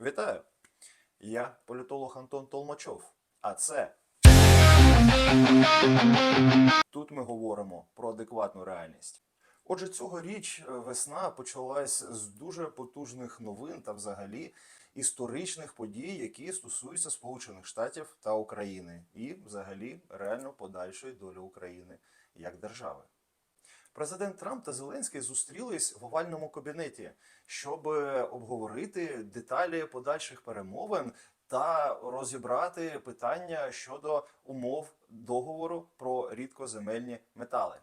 Вітаю! Я політолог Антон Толмачов. А це. Тут ми говоримо про адекватну реальність. Отже, цьогоріч е, весна почалась з дуже потужних новин та взагалі історичних подій, які стосуються Сполучених Штатів та України, і взагалі реально подальшої долі України як держави. Президент Трамп та Зеленський зустрілись в овальному кабінеті, щоб обговорити деталі подальших перемовин та розібрати питання щодо умов договору про рідкоземельні метали.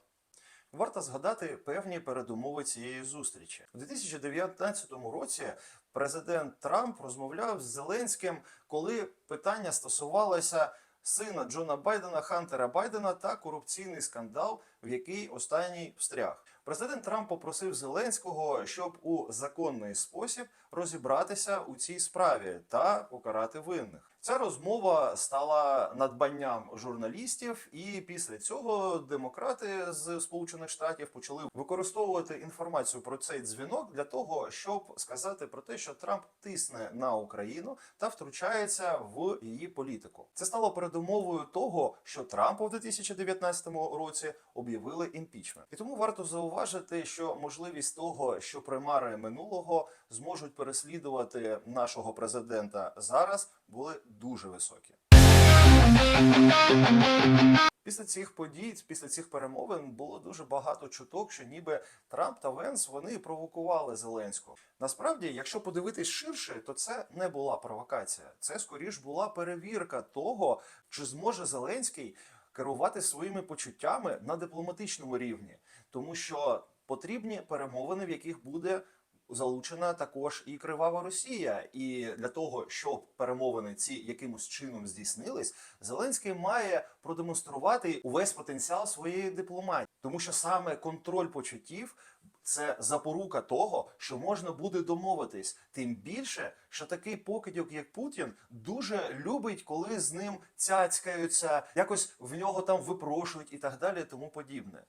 Варто згадати певні передумови цієї зустрічі у 2019 році. Президент Трамп розмовляв з Зеленським, коли питання стосувалося сина Джона Байдена, Хантера Байдена та корупційний скандал, в який останній встряг. Президент Трамп попросив Зеленського, щоб у законний спосіб розібратися у цій справі та покарати винних. Ця розмова стала надбанням журналістів, і після цього демократи з Сполучених Штатів почали використовувати інформацію про цей дзвінок для того, щоб сказати про те, що Трамп тисне на Україну та втручається в її політику. Це стало передумовою того, що Трампу в 2019 році об'явили імпічмент. І тому варто зауважити, що можливість того, що примари минулого зможуть переслідувати нашого президента зараз, були дуже високі. Після цих подій, після цих перемовин було дуже багато чуток, що ніби Трамп та Венс вони провокували Зеленського. Насправді, якщо подивитись ширше, то це не була провокація. Це скоріш була перевірка того, чи зможе Зеленський керувати своїми почуттями на дипломатичному рівні, тому що потрібні перемовини, в яких буде залучена також і кривава Росія. І для того, щоб перемовини ці якимось чином здійснились, Зеленський має продемонструвати увесь потенціал своєї дипломатії, тому що саме контроль почуттів. Це запорука того, що можна буде домовитись. Тим більше, що такий покидьок, як Путін, дуже любить, коли з ним цяцькаються, якось в нього там випрошують і так далі, тому подібне.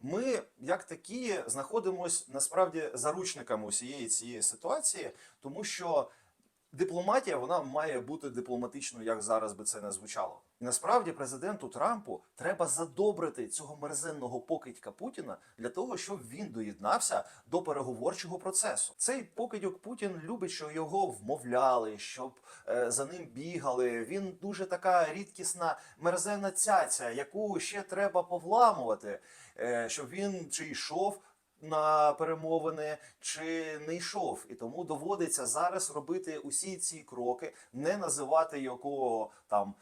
Ми, як такі, знаходимося насправді заручниками усієї цієї ситуації, тому що дипломатія вона має бути дипломатичною, як зараз би це не звучало. І насправді президенту Трампу треба задобрити цього мерзенного покидька Путіна для того, щоб він доєднався до переговорчого процесу. Цей покидьок Путін любить, що його вмовляли, щоб е, за ним бігали. Він дуже така рідкісна мерзенна цяця, яку ще треба повламувати, е, щоб він чи йшов на перемовини чи не йшов, і тому доводиться зараз робити усі ці кроки, не називати його там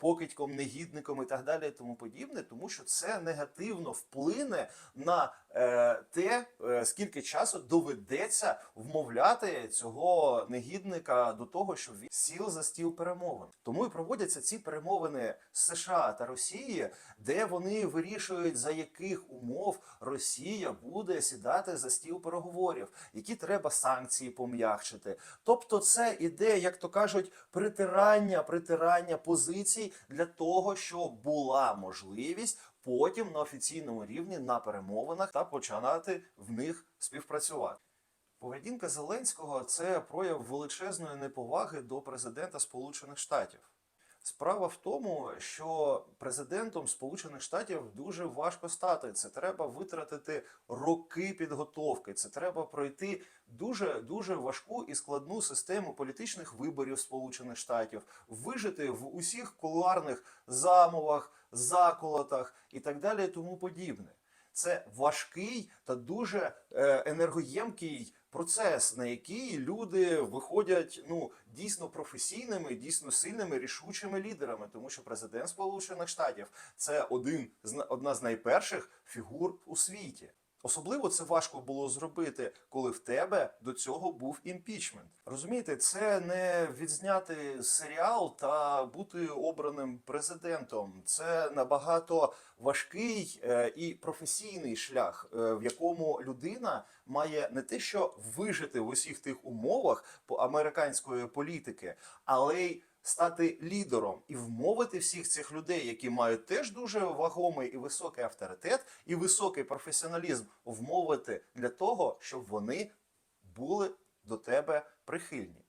покидьком, негідником і так далі, і тому подібне, тому що це негативно вплине на е, те, е, скільки часу доведеться вмовляти цього негідника до того, що він сіл за стіл перемовин. Тому і проводяться ці перемовини з США та Росії, де вони вирішують за яких умов Росія буде сідати за стіл переговорів, які треба санкції пом'якшити. Тобто, це іде, як то кажуть, притирання, притирання позицій для того, щоб була можливість потім на офіційному рівні на перемовинах та починати в них співпрацювати. Поведінка Зеленського це прояв величезної неповаги до президента Сполучених Штатів. Справа в тому, що президентом Сполучених Штатів дуже важко стати. Це треба витратити роки підготовки. Це треба пройти дуже дуже важку і складну систему політичних виборів Сполучених Штатів, вижити в усіх кулуарних замовах, заколотах і так далі, тому подібне. Це важкий та дуже е, енергоємкий процес, на який люди виходять ну дійсно професійними, дійсно сильними, рішучими лідерами, тому що президент Сполучених Штатів це один одна з найперших фігур у світі. Особливо це важко було зробити, коли в тебе до цього був імпічмент. Розумієте, це не відзняти серіал та бути обраним президентом. Це набагато важкий е, і професійний шлях, е, в якому людина має не те, що вижити в усіх тих умовах по американської політики, але й стати лідером і вмовити всіх цих людей, які мають теж дуже вагомий і високий авторитет, і високий професіоналізм, вмовити для того, щоб вони були до тебе прихильні.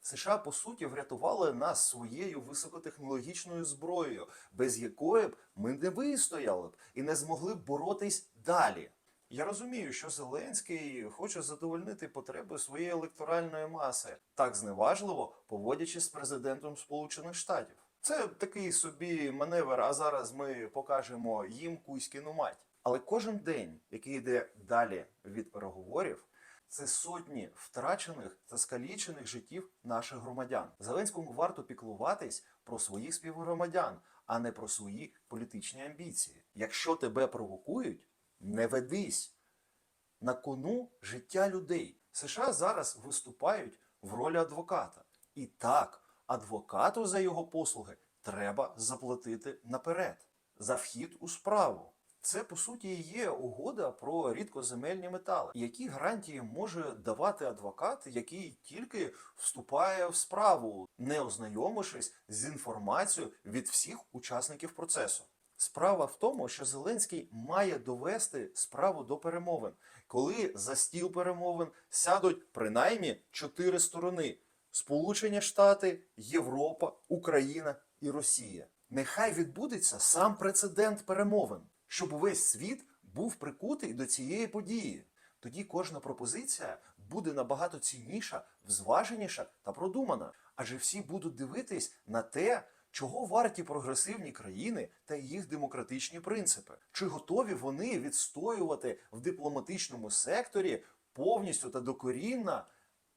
США по суті врятували нас своєю високотехнологічною зброєю, без якої б ми не вистояли б і не змогли б боротись далі. Я розумію, що Зеленський хоче задовольнити потреби своєї електоральної маси, так зневажливо поводячись з президентом Сполучених Штатів. Це такий собі маневр. А зараз ми покажемо їм кузькіну мать. Але кожен день, який йде далі від переговорів, це сотні втрачених та скалічених життів наших громадян. Зеленському варто піклуватись про своїх співгромадян, а не про свої політичні амбіції. Якщо тебе провокують, не ведись. На кону життя людей. США зараз виступають в ролі адвоката. І так, адвокату за його послуги треба заплатити наперед за вхід у справу. Це по суті є угода про рідкоземельні метали. Які гарантії може давати адвокат, який тільки вступає в справу, не ознайомившись з інформацією від всіх учасників процесу? Справа в тому, що Зеленський має довести справу до перемовин, коли за стіл перемовин сядуть принаймні чотири сторони: Сполучені Штати, Європа, Україна і Росія. Нехай відбудеться сам прецедент перемовин, щоб увесь світ був прикутий до цієї події. Тоді кожна пропозиція буде набагато цінніша, зваженіша та продумана, адже всі будуть дивитись на те, чого варті прогресивні країни та їх демократичні принципи? Чи готові вони відстоювати в дипломатичному секторі повністю та докорінно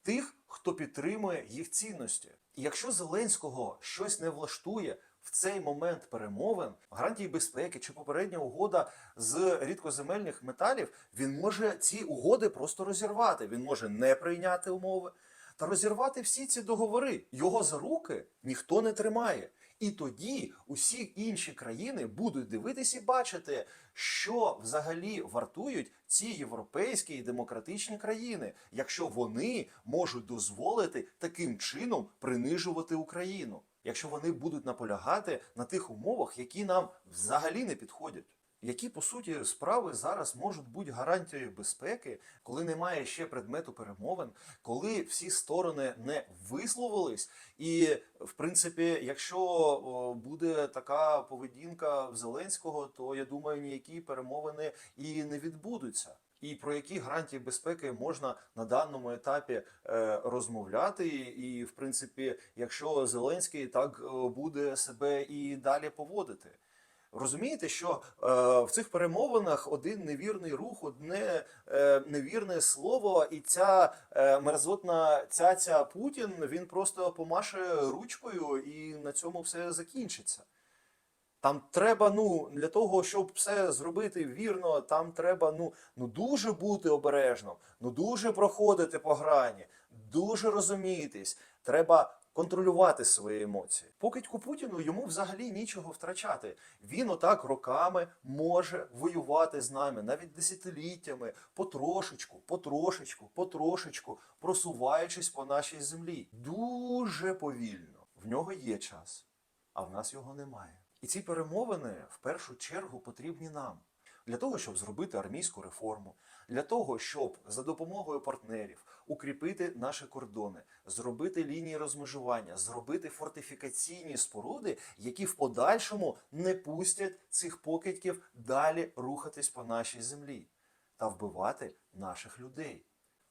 тих, хто підтримує їх цінності? І якщо Зеленського щось не влаштує в цей момент перемовин, гарантії безпеки чи попередня угода з рідкоземельних металів, він може ці угоди просто розірвати. Він може не прийняти умови та розірвати всі ці договори. Його за руки ніхто не тримає. І тоді усі інші країни будуть дивитись і бачити, що взагалі вартують ці європейські і демократичні країни, якщо вони можуть дозволити таким чином принижувати Україну, якщо вони будуть наполягати на тих умовах, які нам взагалі не підходять. Які по суті справи зараз можуть бути гарантією безпеки, коли немає ще предмету перемовин, коли всі сторони не висловились, і в принципі, якщо буде така поведінка в Зеленського, то я думаю, ніякі перемовини і не відбудуться. І про які гарантії безпеки можна на даному етапі е, розмовляти, і в принципі, якщо Зеленський так буде себе і далі поводити. Розумієте, що е, в цих перемовинах один невірний рух, одне е, невірне слово, і ця е, мерзотна цяця Путін він просто помаше ручкою, і на цьому все закінчиться. Там треба, ну, для того, щоб все зробити вірно, там треба ну, ну дуже бути обережним, ну дуже проходити по грані, дуже розумітись. Треба контролювати свої емоції. Покидьку Путіну йому взагалі нічого втрачати. Він отак роками може воювати з нами, навіть десятиліттями, потрошечку, потрошечку, потрошечку, просуваючись по нашій землі. Дуже повільно. В нього є час, а в нас його немає. І ці перемовини в першу чергу потрібні нам. Для того, щоб зробити армійську реформу, для того, щоб за допомогою партнерів укріпити наші кордони, зробити лінії розмежування, зробити фортифікаційні споруди, які в подальшому не пустять цих покидьків далі рухатись по нашій землі та вбивати наших людей,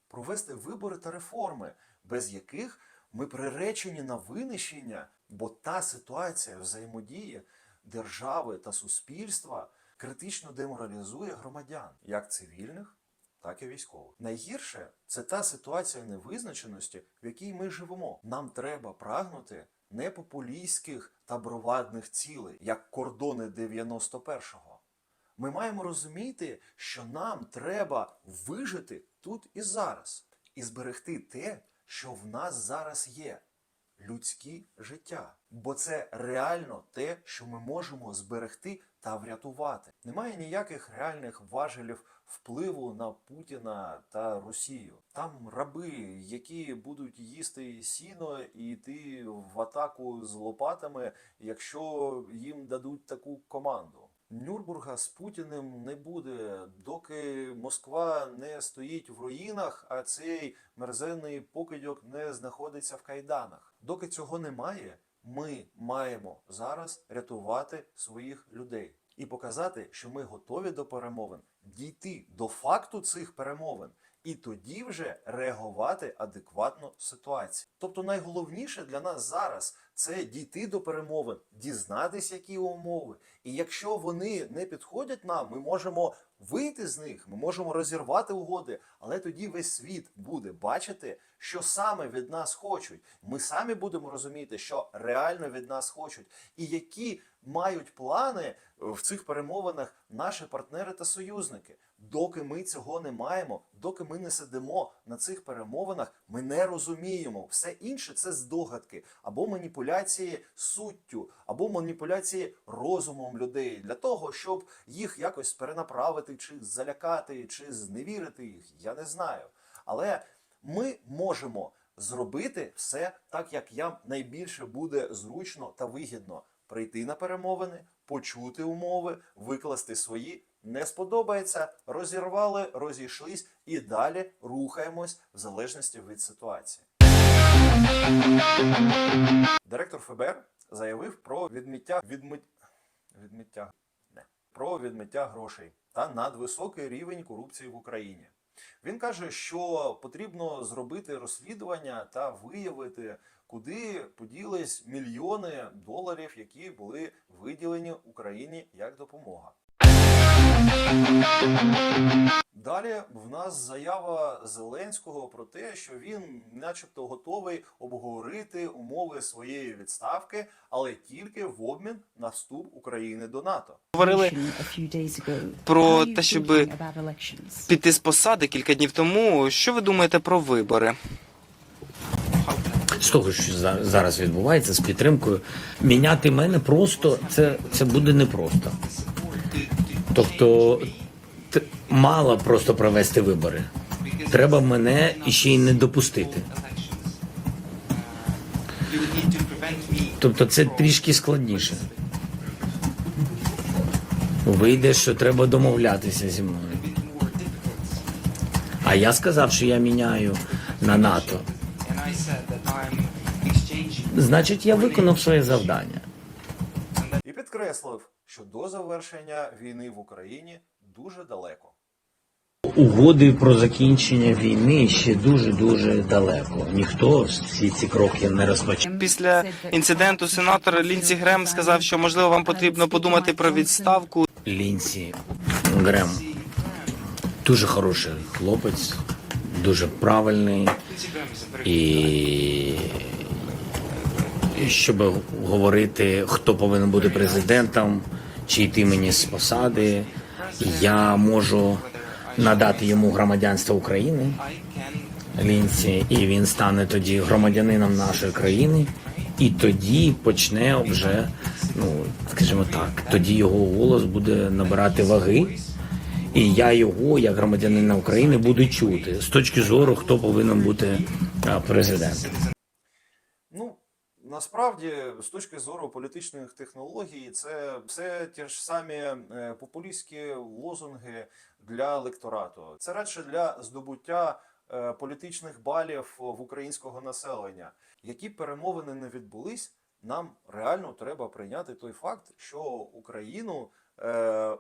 провести вибори та реформи, без яких ми приречені на винищення, бо та ситуація взаємодії держави та суспільства критично деморалізує громадян, як цивільних, так і військових. Найгірше це та ситуація невизначеності, в якій ми живемо. Нам треба прагнути не популістських та бровадних цілей, як кордони 91-го. Ми маємо розуміти, що нам треба вижити тут і зараз, і зберегти те, що в нас зараз є людські життя. Бо це реально те, що ми можемо зберегти та врятувати. Немає ніяких реальних важелів впливу на Путіна та Росію. Там раби, які будуть їсти сіно і йти в атаку з лопатами, якщо їм дадуть таку команду. Нюрнбурга з Путіним не буде, доки Москва не стоїть в руїнах, а цей мерзенний покидьок не знаходиться в кайданах. Доки цього немає, ми маємо зараз рятувати своїх людей і показати, що ми готові до перемовин, дійти до факту цих перемовин. І тоді вже реагувати адекватно ситуації. Тобто найголовніше для нас зараз це дійти до перемовин, дізнатися, які умови. І якщо вони не підходять нам, ми можемо вийти з них, ми можемо розірвати угоди, але тоді весь світ буде бачити, що саме від нас хочуть. Ми самі будемо розуміти, що реально від нас хочуть, і які мають плани в цих перемовинах наші партнери та союзники. Доки ми цього не маємо, доки ми не сидимо на цих перемовинах, ми не розуміємо. Все інше це здогадки або маніпуляції суттю, або маніпуляції розумом людей для того, щоб їх якось перенаправити, чи залякати, чи зневірити їх. Я не знаю. Але ми можемо зробити все так, як нам найбільше буде зручно та вигідно. Прийти на перемовини, почути умови, викласти свої. Не сподобається, розірвали, розійшлись і далі рухаємось в залежності від ситуації. Директор ФБР заявив про відмиття відмит... відмиття не про відмиття грошей та надвисокий рівень корупції в Україні. Він каже, що потрібно зробити розслідування та виявити, куди поділись мільйони доларів, які були виділені Україні як допомога. Далі в нас заява Зеленського про те, що він, начебто, готовий обговорити умови своєї відставки, але тільки в обмін на вступ України до НАТО. Говорили про те, щоб піти з посади кілька днів тому. Що ви думаєте про вибори? з того, що за- зараз відбувається з підтримкою, міняти мене просто це, це буде непросто. Тобто мало просто провести вибори. Треба мене іще й не допустити. Тобто це трішки складніше. Вийде, що треба домовлятися зі мною. А я сказав, що я міняю на НАТО. Значить, я виконав своє завдання. І підкреслив, що до завершення війни в Україні дуже далеко. Угоди про закінчення війни ще дуже дуже далеко. Ніхто всі ці кроки не розпочав. Після інциденту сенатор Лінсі Грем сказав, що можливо вам потрібно подумати про відставку. Лінсі Грем дуже хороший хлопець, дуже правильний і щоб говорити, хто повинен бути президентом, чи йти мені з посади, я можу надати йому громадянство України. Лінці, і він стане тоді громадянином нашої країни, і тоді почне вже, ну скажімо так, тоді його голос буде набирати ваги, і я його, як громадянина України, буду чути з точки зору, хто повинен бути президентом. Насправді, з точки зору політичних технологій, це все ті ж самі е, популістські лозунги для електорату. Це радше для здобуття е, політичних балів в українського населення. Які перемовини не відбулись, нам реально треба прийняти той факт, що Україну е,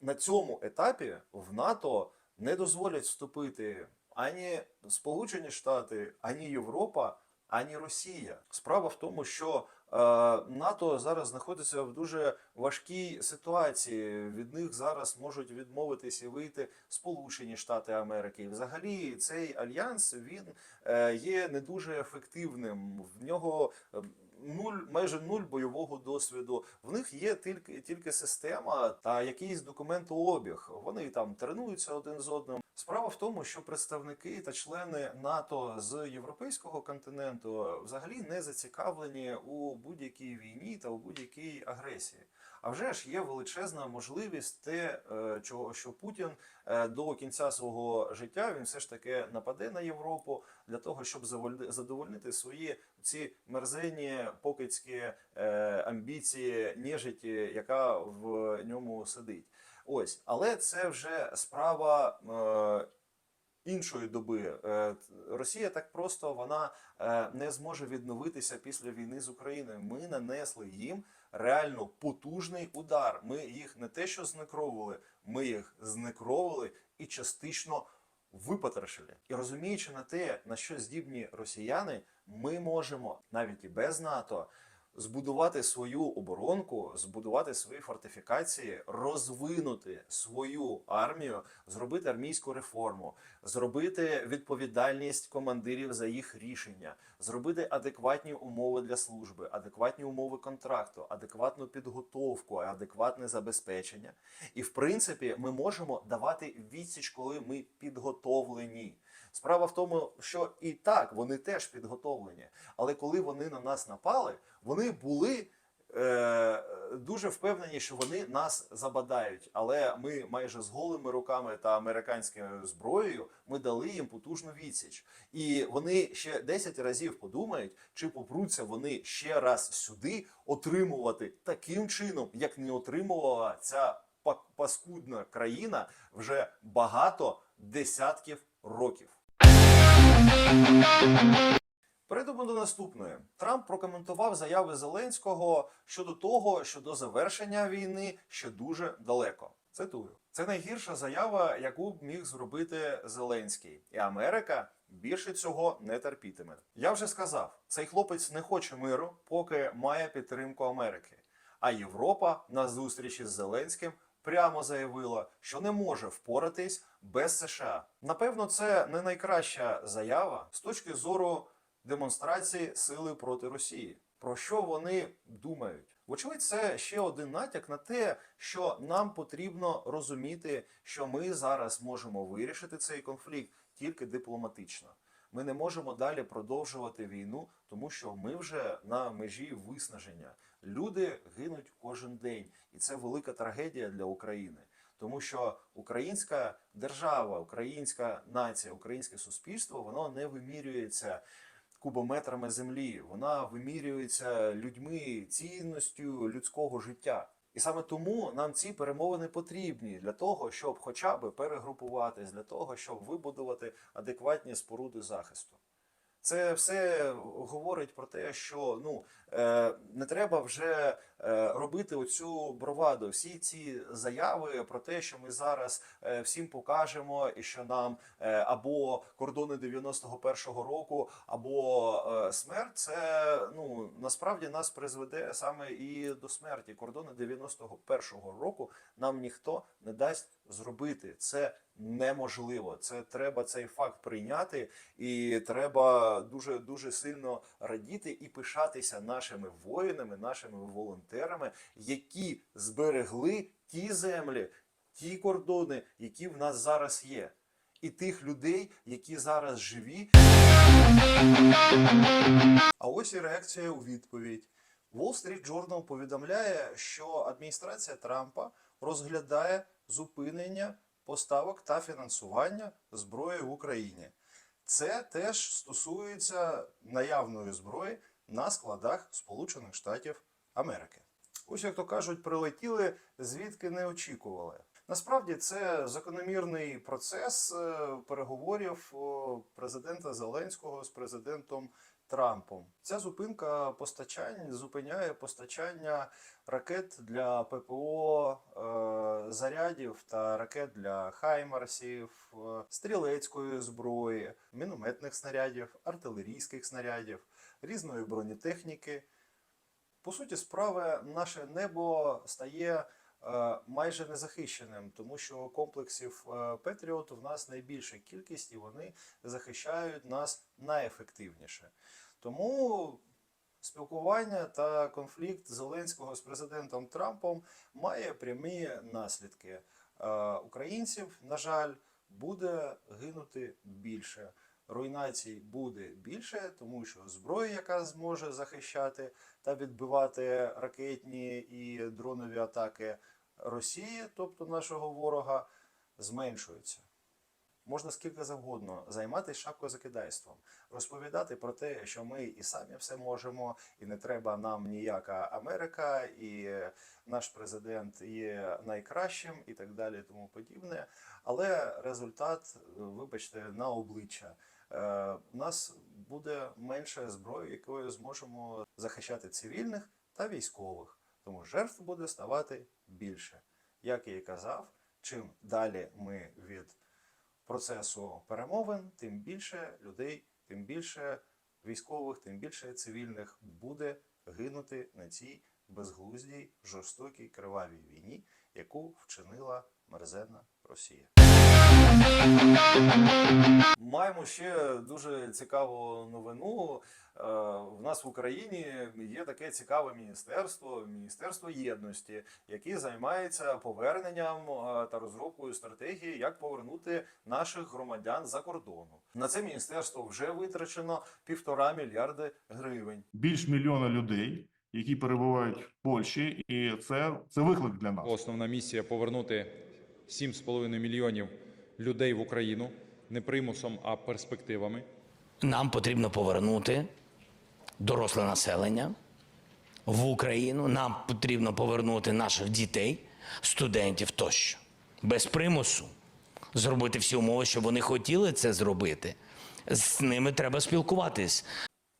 на цьому етапі в НАТО не дозволять вступити ані Сполучені Штати, ані Європа, ані Росія. Справа в тому, що е, НАТО зараз знаходиться в дуже важкій ситуації. Від них зараз можуть відмовитися і вийти Сполучені Штати Америки. Взагалі цей альянс він е, є не дуже ефективним. В нього е, нуль, майже нуль бойового досвіду. В них є тільки тільки система та якийсь документообіг. Вони там тренуються один з одним. Справа в тому, що представники та члени НАТО з європейського континенту взагалі не зацікавлені у будь-якій війні та у будь-якій агресії. А вже ж є величезна можливість те, чого що Путін е, до кінця свого життя він все ж таки нападе на Європу для того, щоб задовольнити свої ці мерзенні покидьські е, амбіції нежиті, яка в ньому сидить. Ось, але це вже справа. Е, Іншої доби Росія так просто вона не зможе відновитися після війни з Україною. Ми нанесли їм реально потужний удар. Ми їх не те, що знекровували, ми їх знекровували і частично випотрошили. І розуміючи на те, на що здібні росіяни, ми можемо навіть і без НАТО збудувати свою оборонку, збудувати свої фортифікації, розвинути свою армію, зробити армійську реформу, зробити відповідальність командирів за їх рішення, зробити адекватні умови для служби, адекватні умови контракту, адекватну підготовку, адекватне забезпечення. І в принципі, ми можемо давати відсіч, коли ми підготовлені. Справа в тому, що і так вони теж підготовлені, але коли вони на нас напали, вони були. Е, дуже впевнені, що вони нас забадають, але ми майже з голими руками та американською зброєю ми дали їм потужну відсіч, і вони ще 10 разів подумають, чи попруться вони ще раз сюди отримувати таким чином, як не отримувала ця па- паскудна країна вже багато десятків років. Перейдемо до наступної. Трамп прокоментував заяви Зеленського щодо того, що до завершення війни ще дуже далеко. Цитую: це найгірша заява, яку б міг зробити Зеленський, і Америка більше цього не терпітиме. Я вже сказав, цей хлопець не хоче миру, поки має підтримку Америки. А Європа на зустрічі з Зеленським прямо заявила, що не може впоратись без США. Напевно, це не найкраща заява з точки зору демонстрації сили проти Росії. Про що вони думають? Вочевидь, це ще один натяк на те, що нам потрібно розуміти, що ми зараз можемо вирішити цей конфлікт тільки дипломатично. Ми не можемо далі продовжувати війну, тому що ми вже на межі виснаження. Люди гинуть кожен день, і це велика трагедія для України. Тому що українська держава, українська нація, українське суспільство воно не вимірюється кубометрами землі. Вона вимірюється людьми, цінністю людського життя. І саме тому нам ці перемовини потрібні для того, щоб хоча б перегрупуватись, для того, щоб вибудувати адекватні споруди захисту. Це все говорить про те, що ну е, не треба вже е, робити оцю броваду. Всі ці заяви про те, що ми зараз е, всім покажемо, і що нам або кордони 91-го року, або смерть, це ну насправді нас призведе саме і до смерті. Кордони 91-го року нам ніхто не дасть зробити. Це неможливо. Це треба цей факт прийняти, і треба дуже дуже сильно радіти і пишатися нашими воїнами, нашими волонтерами, які зберегли ті землі, ті кордони, які в нас зараз є. І тих людей, які зараз живі. А ось і реакція у відповідь. Wall Street Journal повідомляє, що адміністрація Трампа розглядає зупинення поставок та фінансування зброї в Україні. Це теж стосується наявної зброї на складах Сполучених Штатів Америки. Ось як то кажуть, прилетіли звідки не очікували. Насправді це закономірний процес е, переговорів президента Зеленського з президентом Трампом. Ця зупинка постачань зупиняє постачання ракет для ППО, е, зарядів та ракет для хаймарсів, е, стрілецької зброї, мінометних снарядів, артилерійських снарядів, різної бронетехніки. По суті справи, наше небо стає майже незахищеним, тому що комплексів е, Петріот в нас найбільша кількість і вони захищають нас найефективніше. Тому спілкування та конфлікт Зеленського з президентом Трампом має прямі наслідки. Е, Українців, на жаль, буде гинути більше. руйнацій буде більше, тому що зброя, яка зможе захищати та відбивати ракетні і дронові атаки Росії, тобто нашого ворога, зменшується. Можна скільки завгодно займатися шапкозакидайством, розповідати про те, що ми і самі все можемо, і не треба нам ніяка Америка, і наш президент є найкращим, і так далі, і тому подібне. Але результат, вибачте, на обличчя. Е, У нас буде менше зброї, якою зможемо захищати цивільних та військових. Тому жертв буде ставати більше. Як я і казав, чим далі ми від процесу перемовин, тим більше людей, тим більше військових, тим більше цивільних буде гинути на цій безглуздій, жорстокій, кривавій війні, яку вчинила мерзенна Росія. Маємо ще дуже цікаву новину. Е, В нас в Україні є таке цікаве міністерство, міністерство єдності, яке займається поверненням е, та розробкою стратегії, як повернути наших громадян за кордону. На це міністерство вже витрачено півтора мільярди гривень. більш мільйона людей, які перебувають в Польщі, і це, це виклик для нас. Основна місія повернути 7,5 мільйонів людей в Україну не примусом, а перспективами. Нам потрібно повернути доросле населення в Україну. Нам потрібно повернути наших дітей, студентів тощо. Без примусу. Зробити всі умови, щоб вони хотіли це зробити. З ними треба спілкуватись.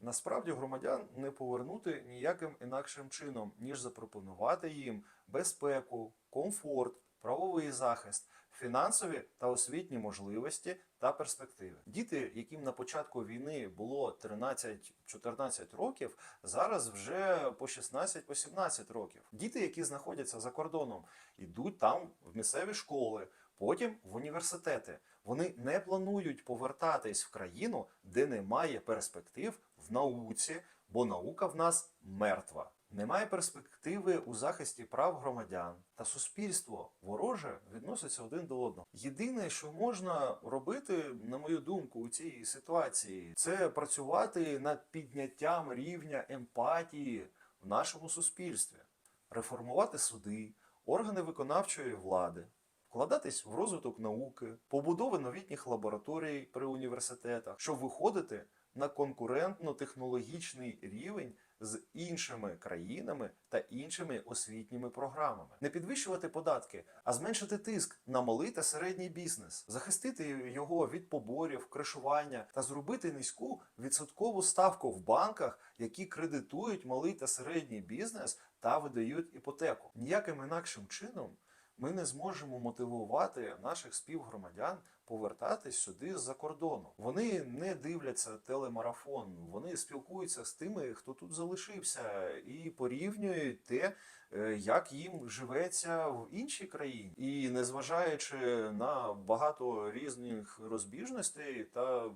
Насправді громадян не повернути ніяким інакшим чином, ніж запропонувати їм безпеку, комфорт, правовий захист, фінансові та освітні можливості та перспективи. Діти, яким на початку війни було 13-14 років, зараз вже по 16-17 років. Діти, які знаходяться за кордоном, йдуть там в місцеві школи, потім в університети. Вони не планують повертатись в країну, де немає перспектив в науці, бо наука в нас мертва. Немає перспективи у захисті прав громадян та суспільство вороже відноситься один до одного. Єдине, що можна робити, на мою думку, у цій ситуації, це працювати над підняттям рівня емпатії в нашому суспільстві, реформувати суди, органи виконавчої влади, вкладатись в розвиток науки, побудови новітніх лабораторій при університетах, щоб виходити на конкурентно-технологічний рівень з іншими країнами та іншими освітніми програмами, не підвищувати податки, а зменшити тиск на малий та середній бізнес, захистити його від поборів, кришування та зробити низьку відсоткову ставку в банках, які кредитують малий та середній бізнес та видають іпотеку. Ніяким інакшим чином ми не зможемо мотивувати наших співгромадян повертатись сюди з-за кордону. Вони не дивляться телемарафон, вони спілкуються з тими, хто тут залишився, і порівнюють те, е, як їм живеться в іншій країні. І незважаючи на багато різних розбіжностей та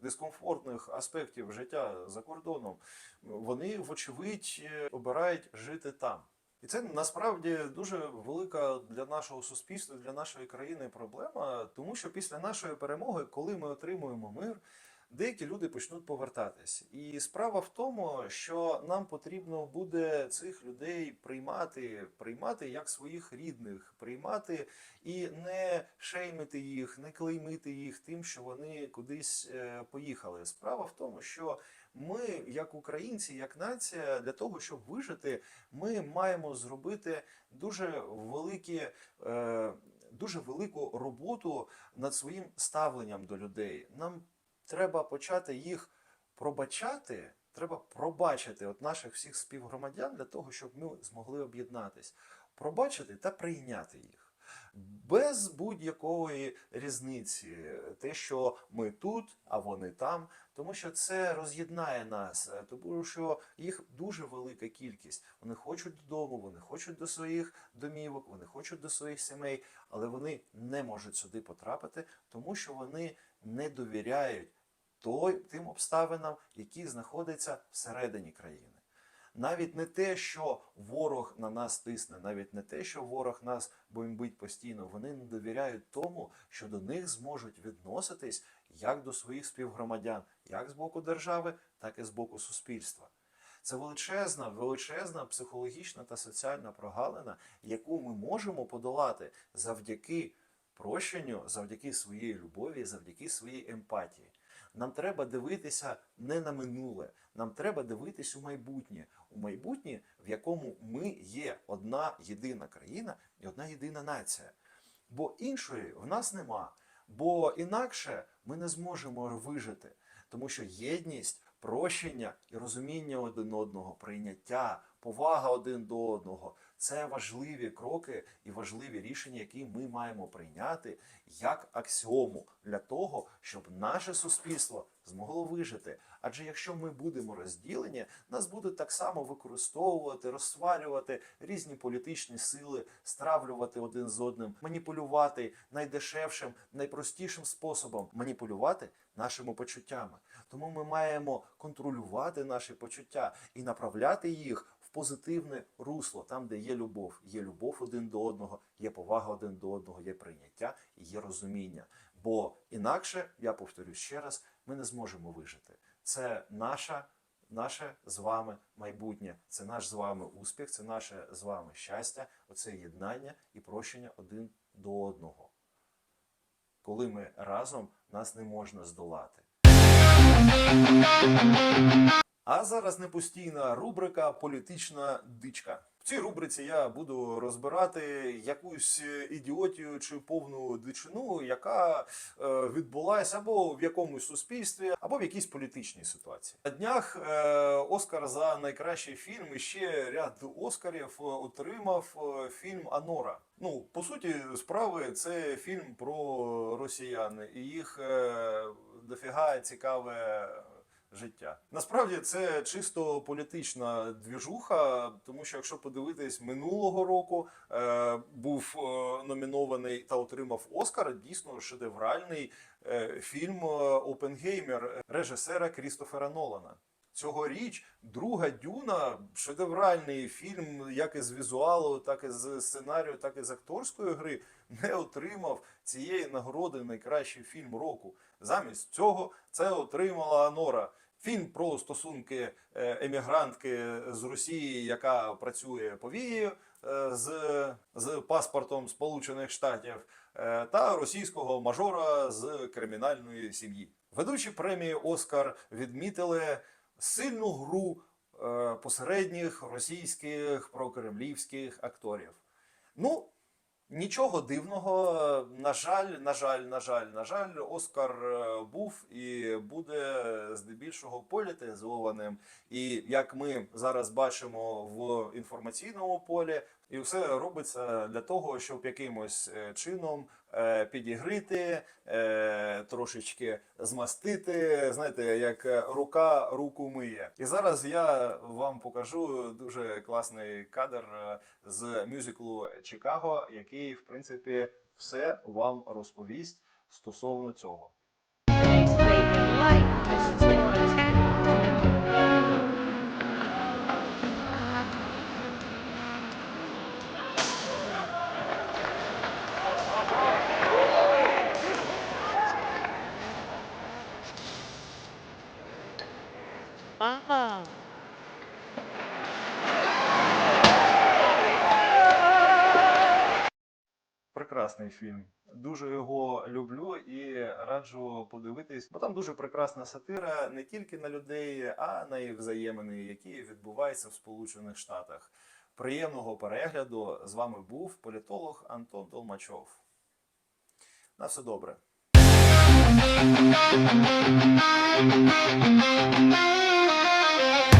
дискомфортних аспектів життя за кордоном, вони вочевидь е, обирають жити там. І це насправді дуже велика для нашого суспільства, для нашої країни проблема, тому що після нашої перемоги, коли ми отримуємо мир, деякі люди почнуть повертатись. І справа в тому, що нам потрібно буде цих людей приймати, приймати як своїх рідних, приймати і не шеймити їх, не клеймити їх тим, що вони кудись е, поїхали. Справа в тому, що ми, як українці, як нація, для того, щоб вижити, ми маємо зробити дуже великі. Е, Дуже велику роботу над своїм ставленням до людей. Нам треба почати їх пробачати. Треба пробачити от наших всіх співгромадян для того, щоб ми змогли об'єднатись, пробачити та прийняти їх. Без будь-якої різниці, те, що ми тут, а вони там, тому що це роз'єднає нас, е, тому що їх дуже велика кількість. Вони хочуть додому, вони хочуть до своїх домівок, вони хочуть до своїх сімей, але вони не можуть сюди потрапити, тому що вони не довіряють той, тим обставинам, які знаходяться всередині країни. Навіть не те, що ворог на нас тисне, навіть не те, що ворог нас бомбить постійно. Вони не довіряють тому, що до них зможуть відноситись як до своїх співгромадян, як з боку держави, так і з боку суспільства. Це величезна, величезна психологічна та соціальна прогалина, яку ми можемо подолати завдяки прощенню, завдяки своїй любові, завдяки своїй емпатії. Нам треба дивитися не на минуле, нам треба дивитись у майбутнє, у майбутнє, в якому ми є одна єдина країна і одна єдина нація. Бо іншої в нас нема. Бо інакше ми не зможемо вижити, тому що єдність, прощення і розуміння один одного, прийняття, повага один до одного це важливі кроки і важливі рішення, які ми маємо прийняти як аксіому для того, щоб наше суспільство змогло вижити. Адже якщо ми будемо розділені, нас будуть так само використовувати, розсварювати різні політичні сили, стравлювати один з одним, маніпулювати найдешевшим, найпростішим способом маніпулювати нашими почуттями. Тому ми маємо контролювати наші почуття і направляти їх позитивне русло, там, де є любов. Є любов один до одного, є повага один до одного, є прийняття і є розуміння. Бо інакше, я повторю ще раз, ми не зможемо вижити. Це наша. Наше з вами майбутнє, це наш з вами успіх, це наше з вами щастя, оце єднання і прощення один до одного. Коли ми разом, нас не можна здолати. А зараз непостійна рубрика Політична дичка. В цій рубриці я буду розбирати якусь ідіотію чи повну дичину, яка е, відбулася або в якомусь суспільстві, або в якійсь політичній ситуації. На днях е, Оскар за найкращий фільм і ще ряд Оскарів отримав е, фільм Анора. Ну, по суті, справи це фільм про росіян і їх дофіга цікаве життя. Насправді це чисто політична двіжуха, тому що якщо подивитись минулого року, е, був е, номінований та отримав Оскар. Дійсно шедевральний е, фільм е, Опенгеймер режисера Крістофера Нолана. Цьогоріч друга дюна шедевральний фільм, як із візуалу, так і з сценарію, так і з акторської гри, не отримав цієї нагороди найкращий фільм року. Замість цього це отримала Анора. Фільм про стосунки е, емігрантки з Росії, яка працює повією е, з, з паспортом Сполучених Штатів, е, та російського мажора з кримінальної сім'ї. Ведучі премії Оскар відмітили сильну гру посередніх російських прокремлівських акторів. Ну, Нічого дивного, на жаль, на жаль, на жаль, на жаль, Оскар е, був і буде здебільшого політизованим. І як ми зараз бачимо в інформаційному полі, і все робиться для того, щоб якимось е, чином підігрити, е, трошечки змастити. Знаєте, як рука руку миє. І зараз я вам покажу дуже класний кадр е, з мюзиклу Чикаго, який, в принципі, все вам розповість стосовно цього. Прекрасний фільм. Дуже його люблю і раджу подивитись, бо там дуже прекрасна сатира не тільки на людей, а на їх взаємини, які відбуваються в Сполучених Штатах. Приємного перегляду з вами був політолог Антон Толмачов. На все добре.